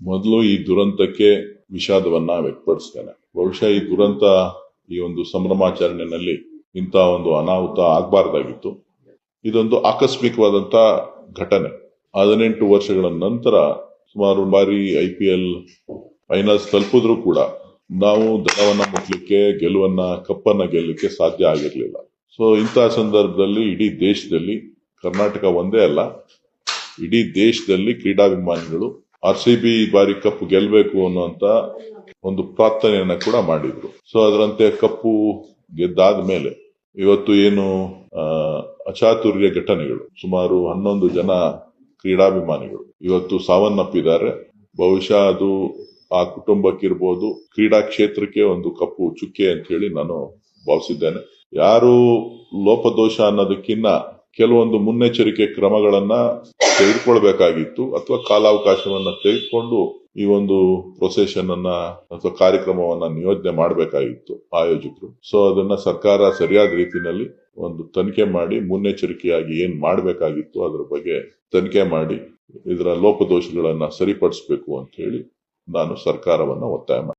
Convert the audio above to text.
ಮೊದಲು ಈ ದುರಂತಕ್ಕೆ ವಿಷಾದವನ್ನ ವ್ಯಕ್ತಪಡಿಸ್ತೇನೆ. ಬಹುಶಃ ಈ ದುರಂತ ಈ ಒಂದು ಸಂಭ್ರಮಾಚರಣೆಯಲ್ಲಿ ಇಂಥ ಒಂದು ಅನಾಹುತ ಆಗಬಾರ್ದಾಗಿತ್ತು. ಇದೊಂದು ಆಕಸ್ಮಿಕವಾದಂತ ಘಟನೆ. ಹದಿನೆಂಟು ವರ್ಷಗಳ ನಂತರ ಸುಮಾರು ಬಾರಿ ಐ ಪಿ ಎಲ್ ಫೈನಲ್ಸ್ ತಲುಪಿದ್ರು ಕೂಡ ನಾವು ದಳವನ್ನ ಮುಟ್ಲಿಕ್ಕೆ, ಗೆಲುವನ್ನ, ಕಪ್ಪನ್ನ ಗೆಲ್ಲಲಿಕ್ಕೆ ಸಾಧ್ಯ ಆಗಿರಲಿಲ್ಲ. ಸೊ ಇಂತಹ ಸಂದರ್ಭದಲ್ಲಿ ಇಡೀ ದೇಶದಲ್ಲಿ, ಕರ್ನಾಟಕ ಒಂದೇ ಅಲ್ಲ, ಇಡೀ ದೇಶದಲ್ಲಿ ಕ್ರೀಡಾಭಿಮಾನಿಗಳು ಆರ್ ಸಿ ಬಿ ಬಾರಿ ಕಪ್ ಗೆಲ್ಲಬೇಕು ಅನ್ನುವಂತ ಒಂದು ಪ್ರಾರ್ಥನೆಯನ್ನ ಕೂಡ ಮಾಡಿದ್ರು. ಸೊ ಅದರಂತೆ ಕಪ್ಪು ಗೆದ್ದಾದ ಮೇಲೆ ಇವತ್ತು ಏನು ಅಚಾತುರ್ಯ ಘಟನೆಗಳು, ಸುಮಾರು ಹನ್ನೊಂದು ಜನ ಕ್ರೀಡಾಭಿಮಾನಿಗಳು ಇವತ್ತು ಸಾವನ್ನಪ್ಪಿದ್ದಾರೆ. ಬಹುಶಃ ಅದು ಆ ಕುಟುಂಬಕ್ಕಿರ್ಬೋದು, ಕ್ರೀಡಾ ಕ್ಷೇತ್ರಕ್ಕೆ ಒಂದು ಕಪ್ಪು ಚುಕ್ಕೆ ಅಂತ ಹೇಳಿ ನಾನು ಭಾವಿಸಿದ್ದೇನೆ. ಯಾರು ಲೋಪದೋಷ ಅನ್ನೋದಕ್ಕಿನ್ನ ಕೆಲವೊಂದು ಮುನ್ನೆಚ್ಚರಿಕೆ ಕ್ರಮಗಳನ್ನ ತೆಗೆದುಕೊಳ್ಬೇಕಾಗಿತ್ತು ಅಥವಾ ಕಾಲಾವಕಾಶವನ್ನ ತೆಗೆದುಕೊಂಡು ಈ ಒಂದು ಪ್ರೊಸೆಷನ್ ಅನ್ನ ಅಥವಾ ಕಾರ್ಯಕ್ರಮವನ್ನ ನಿಯೋಜನೆ ಮಾಡಬೇಕಾಗಿತ್ತು ಆಯೋಜಕರು. ಸೊ ಅದನ್ನ ಸರ್ಕಾರ ಸರಿಯಾದ ರೀತಿಯಲ್ಲಿ ಒಂದು ತನಿಖೆ ಮಾಡಿ ಮುನ್ನೆಚ್ಚರಿಕೆಯಾಗಿ ಏನ್ ಮಾಡಬೇಕಾಗಿತ್ತು ಅದರ ಬಗ್ಗೆ ತನಿಖೆ ಮಾಡಿ ಇದರ ಲೋಪದೋಷಗಳನ್ನ ಸರಿಪಡಿಸಬೇಕು ಅಂತ ಹೇಳಿ ನಾನು ಸರ್ಕಾರವನ್ನ ಒತ್ತಾಯ